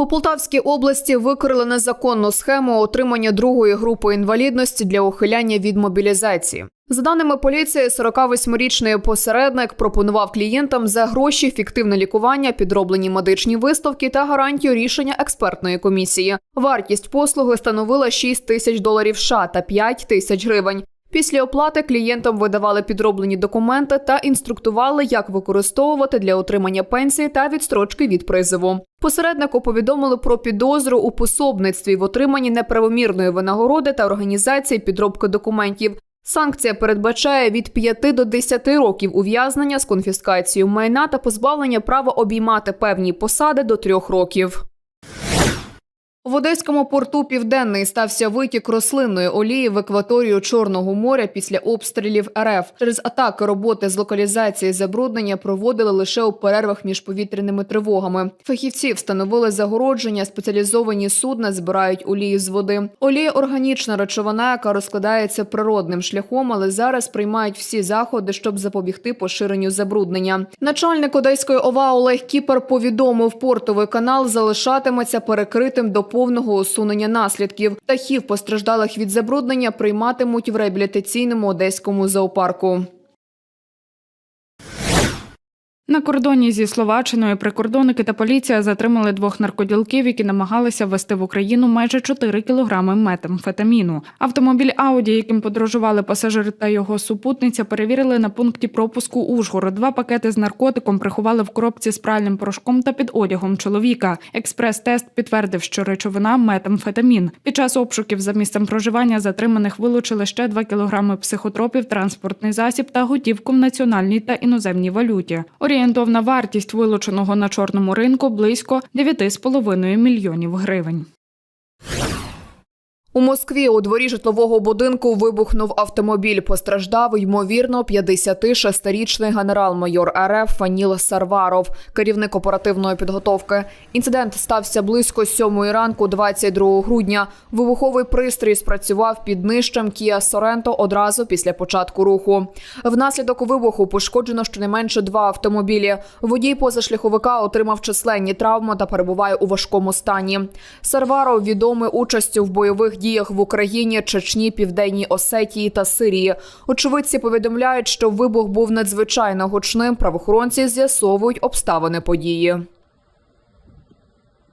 У Полтавській області викрили незаконну схему отримання другої групи інвалідності для ухиляння від мобілізації. За даними поліції, 48-річний посередник пропонував клієнтам за гроші фіктивне лікування, підроблені медичні виставки та гарантію рішення експертної комісії. Вартість послуги становила 6 тисяч доларів США та 5 тисяч гривень. Після оплати клієнтам видавали підроблені документи та інструктували, як використовувати для отримання пенсії та відстрочки від призову. Посереднику повідомили про підозру у пособництві в отриманні неправомірної винагороди та організації підробки документів. Санкція передбачає від 5 до 10 років ув'язнення з конфіскацією майна та позбавлення права обіймати певні посади до 3 років. В Одеському порту Південний стався витік рослинної олії в акваторію Чорного моря після обстрілів РФ. Через атаки роботи з локалізації забруднення проводили лише у перервах між повітряними тривогами. Фахівці встановили загородження, спеціалізовані судна збирають олію з води. Олія органічна речовина, яка розкладається природним шляхом, але зараз приймають всі заходи, щоб запобігти поширенню забруднення. Начальник Одеської ОВА Олег Кіпер повідомив, портовий канал залишатиметься перекритим до повного усунення наслідків. Птахів, постраждалих від забруднення, прийматимуть в реабілітаційному одеському зоопарку. На кордоні зі Словаччиною прикордонники та поліція затримали двох наркоділків, які намагалися ввести в Україну майже 4 кілограми метамфетаміну. Автомобіль Ауді, яким подорожували пасажир та його супутниця, перевірили на пункті пропуску Ужгород. Два пакети з наркотиком приховали в коробці з пральним порошком та під одягом чоловіка. Експрес-тест підтвердив, що речовина метамфетамін. Під час обшуків за місцем проживання затриманих вилучили ще 2 кілограми психотропів, транспортний засіб та готівку в національній та іноземній валюті. Орієнтовна вартість вилученого на чорному ринку близько 9,5 мільйонів гривень. У Москві у дворі житлового будинку вибухнув автомобіль. Постраждав ймовірно 56-річний генерал-майор РФ Фаніл Сарваров, керівник оперативної підготовки. Інцидент стався близько 7 ранку, 22 грудня. Вибуховий пристрій спрацював під нижчем Kia Sorento одразу після початку руху. Внаслідок вибуху пошкоджено щонайменше два автомобілі. Водій позашляховика отримав численні травми та перебуває у важкому стані. Сарваров відомий участю в бойових діях в Україні, Чечні, Південній Осетії та Сирії. Очевидці повідомляють, що вибух був надзвичайно гучним. Правоохоронці з'ясовують обставини події.